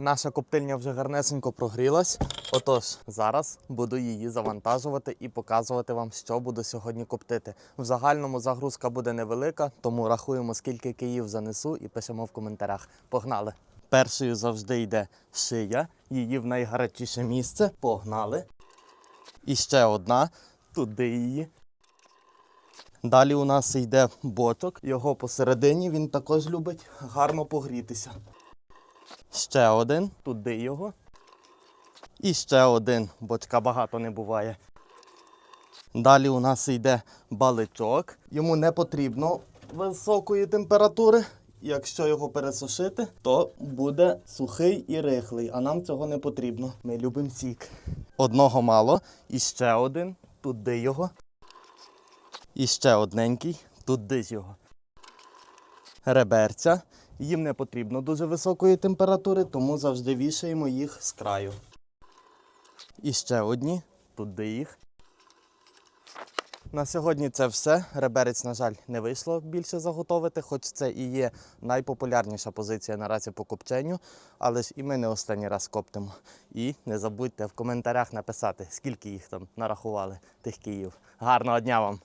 Наша коптильня вже гарнесенько прогрілась. Отож, зараз буду її завантажувати і показувати вам, що буду сьогодні коптити. В загальному загрузка буде невелика, тому рахуємо, скільки київ занесу і пишемо в коментарях. Погнали! Першою завжди йде шия, її в найгарячіше місце. Погнали. І ще одна. Туди її. Далі у нас йде бочок. Його посередині він також любить гарно погрітися. Ще один, туди його. І ще один, бочка багато не буває. Далі у нас йде баличок. Йому не потрібно високої температури. Якщо його пересушити, то буде сухий і рихлий, а нам цього не потрібно. Ми любимо сік. Одного мало. І ще один, туди його. І ще одненький, туди його. Реберця. Їм не потрібно дуже високої температури, тому завжди вішаємо їх з краю. І ще одні, туди їх. На сьогодні це все. Реберець, на жаль, не вийшло більше заготовити, хоч це і є найпопулярніша позиція наразі по копченню, але ж і ми не останній раз коптимо. І не забудьте в коментарях написати, скільки їх там нарахували, тих київ. Гарного дня вам!